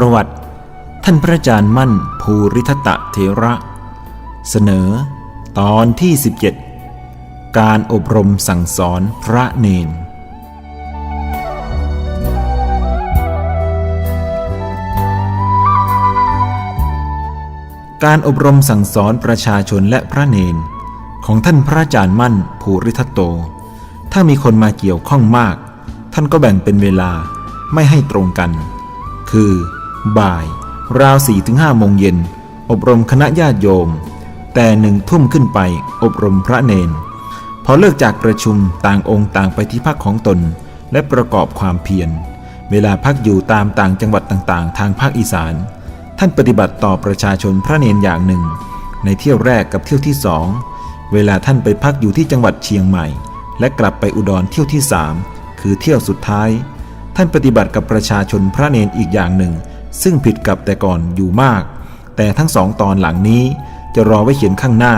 ประวัติ ท่านพระอาจารย์มั่นภูริทัตะเถระ เสนอ ตอนที่ 17 การอบรมสั่งสอนพระเนนการอบรมสั่งสอนประชาชนและพระเนน ของท่านพระอาจารย์มั่นภูริทัตโต ถ้ามีคนมาเกี่ยวข้องมาก ท่านก็แบ่งเป็นเวลาไม่ให้ตรงกัน คือ บ่าย ราวสี่ถึงห้าโมงเย็น อบรมคณะญาติโยม แต่หนึ่งทุ่มขึ้นไปอบรมพระเนน พอเลิกจากประชุมต่างองค์ต่างไปที่พักของตน และประกอบความเพียร เวลาพักอยู่ตามต่างจังหวัดต่างๆ ทางภาคอีสาน ท่านปฏิบัติต่อประชาชนพระเนนอย่างหนึ่ง ในเที่ยวแรกกับเที่ยวที่สอง เวลาท่านไปพักอยู่ที่จังหวัดเชียงใหม่ และกลับไปอุดรเที่ยวที่สามคือเที่ยวสุดท้ายท่านปฏิบัติกับประชาชนพระเนนอีกอย่างหนึ่ง ซึ่งผิดกับแต่ก่อนอยู่มาก แต่ทั้งสองตอนหลังนี้จะรอไว้เขียนข้างหน้า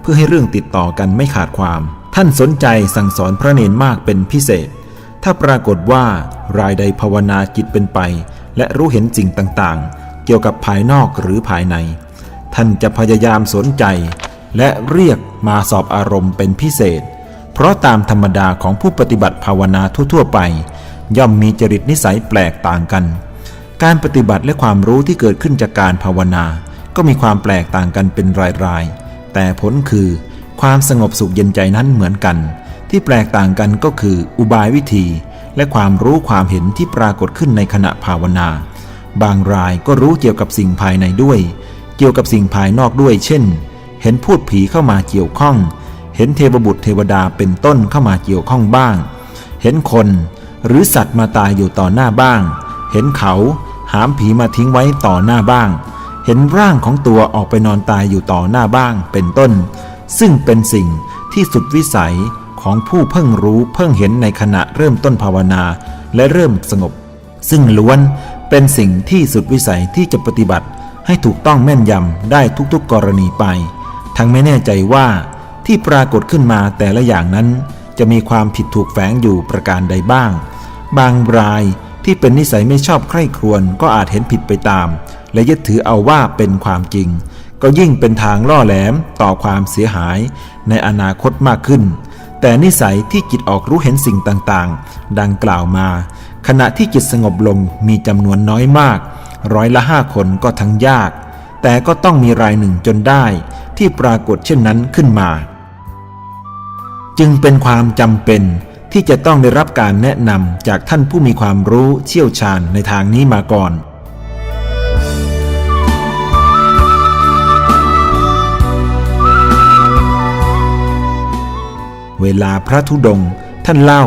เพื่อให้เรื่องติดต่อกันไม่ขาดความ ท่านสนใจสั่งสอนพระเนนมากเป็นพิเศษ ถ้าปรากฏว่ารายใดภาวนาจิตเป็นไป และรู้เห็นสิ่งต่างๆ เกี่ยวกับภายนอกหรือภายใน ท่านจะพยายามสนใจ และเรียกมาสอบอารมณ์เป็นพิเศษ เพราะตามธรรมดาของผู้ปฏิบัติภาวนาทั่วๆไป ย่อมมีจริตนิสัยแปลกต่างกัน การปฏิบัติและความรู้ที่เกิดขึ้นจากการภาวนา ก็มีความแปลกต่างกันเป็นรายๆ แต่ผลคือ ความสงบสุขเย็นใจนั้นเหมือนกัน ที่แปลกต่างกันก็คืออุบายวิธี และความรู้ความเห็นที่ปรากฏขึ้นในขณะภาวนา บางรายก็รู้เกี่ยวกับสิ่งภายในด้วย เกี่ยวกับสิ่งภายนอกด้วย เช่น เห็นพูดผีเข้ามาเกี่ยวข้อง เห็นเทวบุตรเทวดาเป็นต้นเข้ามาเกี่ยวข้องบ้าง เห็นคน หรือสัตว์มาตายอยู่ต่อหน้าบ้าง เห็นเขา หามผีมาทิ้งไว้ต่อหน้าบ้าง เห็นร่างของตัวออกไปนอนตายอยู่ต่อหน้าบ้างเป็นต้น ซึ่งเป็นสิ่งที่สุดวิสัยของผู้เพิ่งรู้เพิ่งเห็นในขณะเริ่มต้นภาวนาและเริ่มสงบ ซึ่งล้วนเป็นสิ่งที่สุดวิสัยที่จะปฏิบัติให้ถูกต้องแม่นยำได้ทุกๆกรณีไป ทั้งไม่แน่ใจว่าที่ปรากฏขึ้นมาแต่ละอย่างนั้น จะมีความผิดถูกแฝงอยู่ประการใดบ้าง บางราย ที่เป็นนิสัยไม่ชอบใคร่ครวญก็อาจเห็นผิดไปตาม และยึดถือเอาว่าเป็นความจริง ก็ยิ่งเป็นทางล่อแหลมต่อความเสียหายในอนาคตมากขึ้น แต่นิสัยที่จิตออกรู้เห็นสิ่งต่างๆ ดังกล่าวมา ขณะที่จิตสงบลงมีจำนวนน้อยมาก ร้อยละห้าคนก็ทั้งยาก แต่ก็ต้องมีรายหนึ่งจนได้ ที่ปรากฏเช่นนั้นขึ้นมา จึงเป็นความจำเป็น ที่จะต้องได้รับการแนะนำจากท่านผู้มีความรู้เชี่ยวชาญในทางนี้มาก่อน เวลาพระธุดงค์ท่านเล่า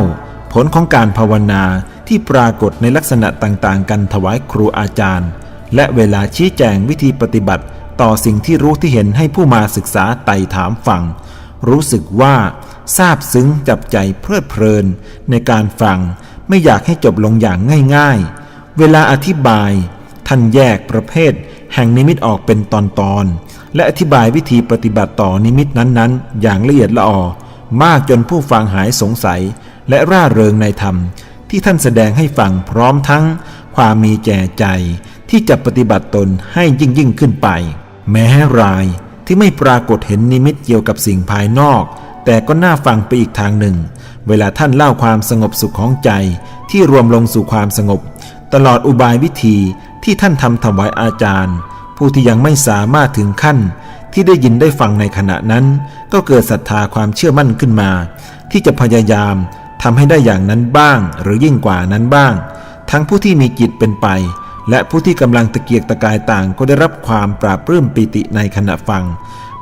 ผลของการภาวนาที่ปรากฏในลักษณะต่างๆ กันถวายครูอาจารย์ และเวลาชี้แจงวิธีปฏิบัติ ต่อสิ่งที่รู้ที่เห็นให้ผู้มาศึกษาไต่ถามฟัง รู้สึกว่า ซาบซึ้งจับใจเพลิดเพลิน ในการฟังไม่อยากให้จบลงอย่างง่ายๆ เวลาอธิบาย ท่านแยกประเภท แห่งนิมิตออกเป็นตอนๆ และอธิบายวิธีปฏิบัติต่อนิมิตนั้นๆ อย่างละเอียดละออมากจนผู้ฟังหายสงสัย และร่าเริงในธรรม ที่ท่านแสดงให้ฟังพร้อมทั้ง ความมีแก่ใจที่จะปฏิบัติตนให้ยิ่งยิ่งขึ้นไป แม้รายที่ไม่ปรากฏเห็นนิมิตเกี่ยวกับสิ่งภายนอก แต่ก็น่าฟังไปอีกทางหนึ่ง เวลาท่านเล่าความสงบสุขของใจที่รวมลงสู่ความสงบ ตลอดอุบายวิธีที่ท่านทำถวายอาจารย์ ผู้ที่ยังไม่สามารถถึงขั้น ที่ได้ยินได้ฟังในขณะนั้น ก็เกิดศรัทธาความเชื่อมั่นขึ้นมา ที่จะพยายามทำให้ได้อย่างนั้นบ้าง หรือยิ่งกว่านั้นบ้าง ทั้งผู้ที่มีจิตเป็นไป และผู้ที่กำลังตะเกียกตะกายต่างก็ได้รับความปราบปลื้มปิติในขณะฟัง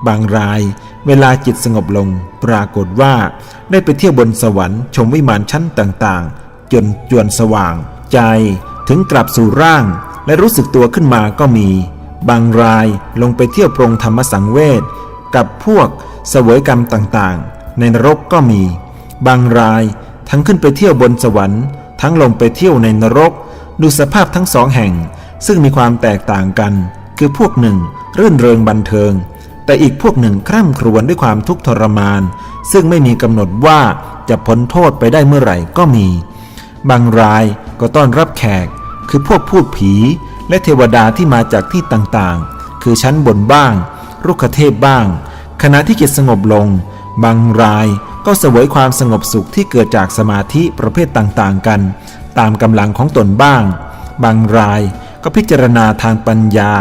บางราย เวลาจิตสงบลง ปรากฏว่าได้ไปเที่ยวบนสวรรค์ชมวิมานชั้นต่างๆ จนจวนสว่าง ใจถึงกลับสู่ร่าง และรู้สึกตัวขึ้นมาก็มี บางรายลงไปเที่ยวปรงธรรมสังเวชกับพวกเสวยกรรมต่างๆ ในนรกก็มี บางรายทั้งขึ้นไปเที่ยวบนสวรรค์ ทั้งลงไปเที่ยวในนรก ดูสภาพทั้งสองแห่ง ซึ่งมีความแตกต่างกัน คือพวกหนึ่ง รื่นเริงบันเทิง แต่อีกพวกหนึ่งคร่ำครวญด้วยความทุกข์ทรมาน ซึ่งไม่มีกำหนดว่าจะพ้นโทษไปได้เมื่อไหร่ก็มี บางรายก็ต้อนรับแขก คือพวกพูดผี และเทวดาที่มาจากที่ต่างๆ คือชั้นบนบ้าง รุกขเทพบ้าง ขณะที่จิตสงบลง บางรายก็เสวยความสงบสุขที่เกิดจากสมาธิประเภทต่างๆ กัน ตามกำลังของตนบ้าง บางรายก็พิจารณาทางปัญญา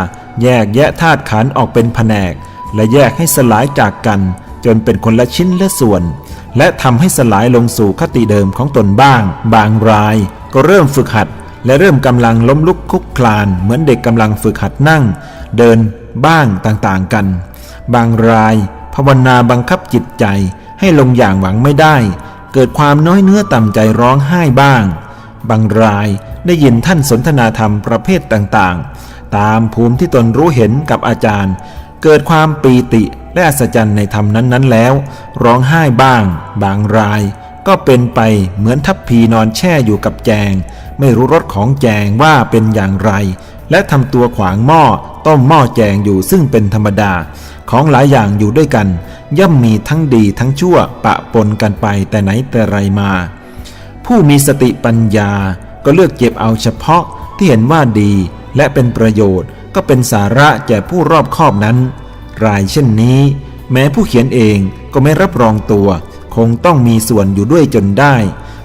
แยกแยะธาตุขันออกเป็นแผนก และแยกให้สลายจากกัน จนเป็นคนละชิ้นละส่วน และทำให้สลายลงสู่คติเดิมของตนบ้าง บางราย ก็เริ่มฝึกหัด และเริ่มกำลังล้มลุกคลุกคลาน เหมือนเด็กกำลังฝึกหัดนั่ง เดินบ้างต่างๆกัน บางราย ภาวนาบังคับจิตใจ ให้ลงอย่างหวังไม่ได้ เกิดความน้อยเนื้อต่ำใจร้องไห้บ้าง บางรายได้ยินท่านสนทนาธรรมประเภทต่างๆ ตามภูมิที่ตนรู้เห็นกับอาจารย์ เกิดความปีติและอัศจรรย์ในธรรมนั้นๆแล้ว ร้องไห้บ้าง บางราย ก็เป็นไปเหมือนทัพพีนอนแช่อยู่กับแจง ไม่รู้รสของแจงว่าเป็นอย่างไร และทำตัวขวางหม้อต้มหม้อแจงอยู่ซึ่งเป็นธรรมดา ของหลายอย่างอยู่ด้วยกัน ย่อมมีทั้งดีทั้งชั่วปะปนกันไปแต่ไหนแต่ไรมา ผู้มีสติปัญญาก็เลือกเก็บเอาเฉพาะที่เห็นว่าดีและเป็นประโยชน์ ก็เป็นสาระแก่ผู้รอบคอบนั้น รายเช่นนี้ แม้ผู้เขียนเองก็ไม่รับรองตัว คงต้องมีส่วนอยู่ด้วยจนได้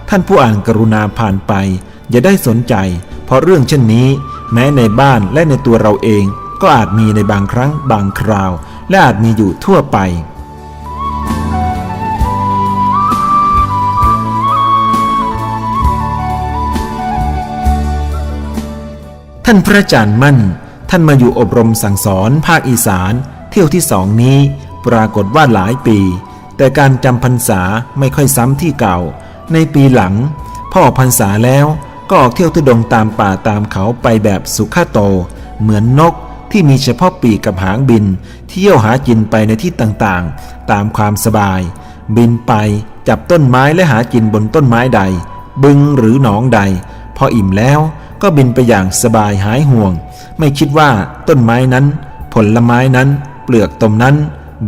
ท่านผู้อ่านกรุณาผ่านไป อย่าได้สนใจ เพราะเรื่องเช่นนี้ แม้ในบ้านและในตัวเราเอง ก็อาจมีในบางครั้งบางคราว และอาจมีอยู่ทั่วไปท่านพระอาจารย์มั่น ท่านมาอยู่อบรมสั่งสอนภาคอีสาน เที่ยวที่สองนี้ปรากฏว่าหลายปี แต่การจำพรรษาไม่ค่อยซ้ำที่เก่า ในปีหลังพ่อพรรษาแล้วก็ออกเที่ยวทุดงตามป่าตามเขาไปแบบสุขโต เหมือนนกที่มีเฉพาะปีกกับหางบิน เที่ยวหากินไปในที่ต่างๆ ตามความสบาย บินไปจับต้นไม้และหากินบนต้นไม้ใด บึงหรือหนองใด พออิ่มแล้ว ก็บินไปอย่างสบายหายห่วง ไม่คิดว่าต้นไม้นั้น ผลไม้นั้น เปลือกตมนั้น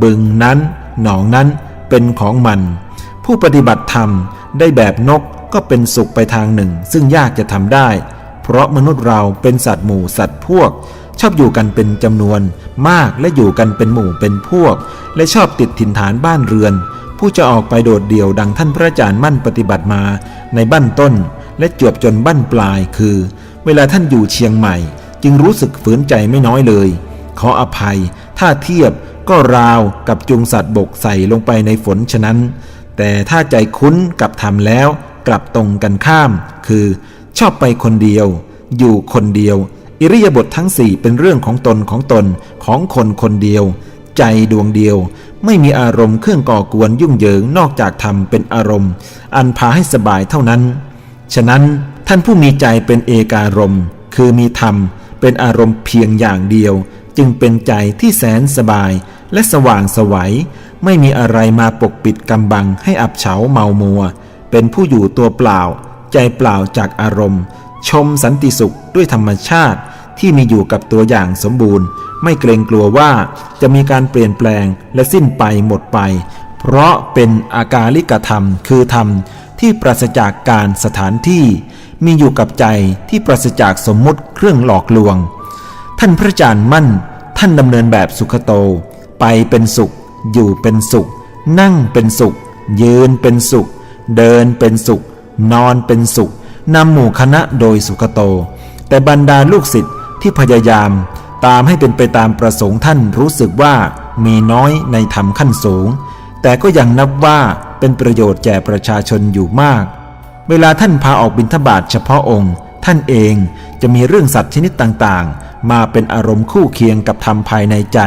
บึงนั้น หนองนั้นเป็นของมัน ผู้ปฏิบัติธรรมได้แบบนกก็เป็นสุขไปทางหนึ่ง ซึ่งยากจะทำได้ เพราะมนุษย์เราเป็นสัตว์หมู่สัตว์พวก ชอบอยู่กันเป็นจำนวนมากและอยู่กันเป็นหมู่เป็นพวก และชอบติดถิ่นฐานบ้านเรือน ผู้จะออกไปโดดเดี่ยวดังท่านพระอาจารย์มั่นปฏิบัติมาในบ้านต้น และจวบจนบั้นปลายคือ เวลาท่านอยู่เชียงใหม่ จึงรู้สึกฝืนใจไม่น้อยเลย ขออภัย ถ้าเทียบก็ราวกับจุงสัตว์บกใส่ลงไปในฝนฉะนั้น แต่ถ้าใจคุ้นกับทำแล้ว กลับตรงกันข้าม คือ ชอบไปคนเดียว อยู่คนเดียว อิริยาบถททั้งสี่เป็นเรื่องของตนของตนของคนคนเดียว ใจดวงเดียวไม่มีอารมณ์เครื่องก่อกวนยุ่งเหยิงนอกจากธรรมเป็นอารมณ์ อันพาให้สบายเท่านั้น ฉะนั้นท่านผู้มีใจเป็นเอการมคือมีธรรมเป็นอารมณ์เพียงอย่างเดียว จึงเป็นใจที่แสนสบายและสว่างสวัย ไม่มีอะไรมาปกปิดกำบังให้อับเฉาเมามัว เป็นผู้อยู่ตัวเปล่า ใจเปล่าจากอารมณ์ ชมสันติสุขด้วยธรรมชาติที่มีอยู่กับตัวอย่างสมบูรณ์ ไม่เกรงกลัวว่าจะมีการเปลี่ยนแปลงและสิ้นไปหมดไป เพราะเป็นอากาลิกธรรมคือธรรม ที่ปราศจากการสถานที่ มีอยู่กับใจที่ปราศจากสมมุติเครื่องหลอกลวง ท่านพระอาจารย์มั่น ท่านดำเนินแบบสุขโต ไปเป็นสุข อยู่เป็นสุข นั่งเป็นสุข ยืนเป็นสุข เดินเป็นสุข นอนเป็นสุขนำหมู่คณะโดยสุขโต แต่บรรดาลูกศิษย์ที่พยายามตามให้เป็นไปตามประสงค์ท่านรู้สึกว่ามีน้อยในธรรมขั้นสูง แต่ก็ยังนับว่า เป็นประโยชน์แก่ประชาชนอยู่มาก เวลาท่านพาออกบิณฑบาตเฉพาะองค์ ท่านเองจะมีเรื่องสัตว์ชนิดต่างๆ มาเป็นอารมณ์คู่เคียงกับธรรมภายในใจ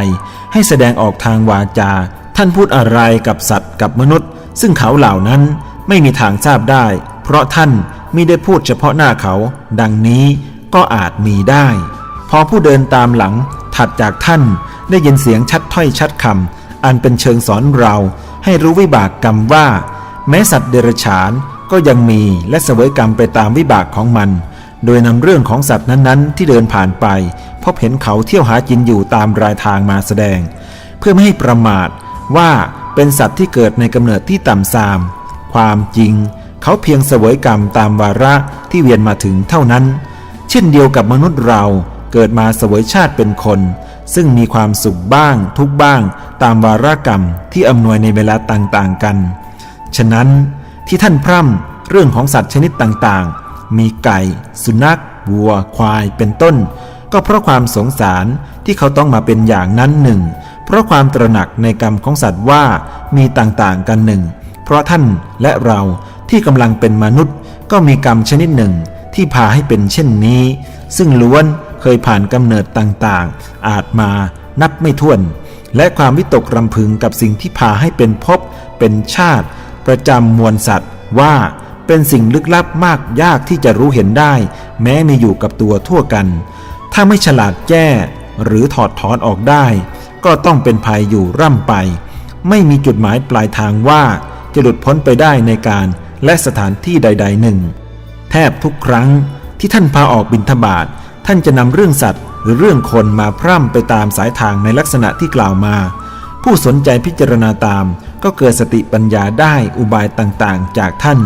ให้แสดงออกทางวาจา ท่านพูดอะไรกับสัตว์กับมนุษย์ ซึ่งเขาเหล่านั้นไม่มีทางทราบได้ เพราะท่านมิได้พูดเฉพาะหน้าเขา ดังนี้ก็อาจมีได้ พอผู้เดินตามหลังถัดจากท่านได้ยินเสียงชัดถ้อยชัดคำอันเป็นเชิงสอนเรา ให้รู้วิบากกรรมว่า แม้สัตว์เดรัจฉานก็ยังมีและเสวยกรรมไปตามวิบากของมัน โดยนำเรื่องของสัตว์นั้นๆ ที่เดินผ่านไป พบเห็นเขาเที่ยวหากินอยู่ตามรายทางมาแสดง เพื่อไม่ให้ประมาทว่าเป็นสัตว์ที่เกิดในกำเนิดที่ต่ำทราม ความจริง เขาเพียงเสวยกรรมตามวาระที่เวียนมาถึงเท่านั้น เช่นเดียวกับมนุษย์เราเกิดมาเสวยชาติเป็นคน ซึ่งมีความสุขบ้างทุกบ้างตามวาระกรรมที่อำนวยในเวลาต่างๆกัน ฉะนั้นที่ท่านพร่ำเรื่องของสัตว์ชนิดต่างๆ มีไก่ สุนัขวัว ควายเป็นต้น ก็เพราะความสงสารที่เขาต้องมาเป็นอย่างนั้นหนึ่ง เพราะความตระหนักในกรรมของสัตว์ว่ามีต่างๆกันหนึ่ง เพราะท่านและเราที่กำลังเป็นมนุษย์ ก็มีกรรมชนิดหนึ่งที่พาให้เป็นเช่นนี้ ซึ่งล้วน เคยผ่านกำเนิดต่างๆ อาจมานับไม่ถ้วน และความวิตกรำพึงกับสิ่งที่พาให้เป็นภพเป็นชาติ ประจำมวลสัตว์ว่าเป็นสิ่งลึกลับมากยากที่จะรู้เห็นได้ แม้มีอยู่กับตัวทั่วกัน ถ้าไม่ฉลาดแก้หรือถอดถอนออกได้ ก็ต้องเป็นภัยอยู่ร่ำไป ไม่มีจุดหมายปลายทางว่าจะหลุดพ้นไปได้ในการและสถานที่ใด ๆ หนึ่ง แทบทุกครั้งที่ท่านพาออกบินทบาท ท่านจะนำเรื่องสัตว์หรือเรื่องคนมาพร่ำไปตามสายทางในลักษณะที่กล่าวมา ผู้สนใจพิจารณาตาม ก็เกิดสติปัญญาได้อุบายต่างๆ จากท่าน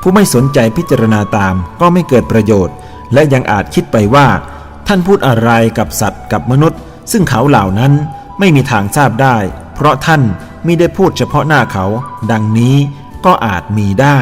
ผู้ไม่สนใจพิจารณาตามก็ไม่เกิดประโยชน์ และยังอาจคิดไปว่า ท่านพูดอะไรกับสัตว์กับมนุษย์ ซึ่งเขาเหล่านั้นไม่มีทางทราบได้ เพราะท่านไมิได้พูดเฉพาะหน้าเขา ดังนี้ก็อาจมีได้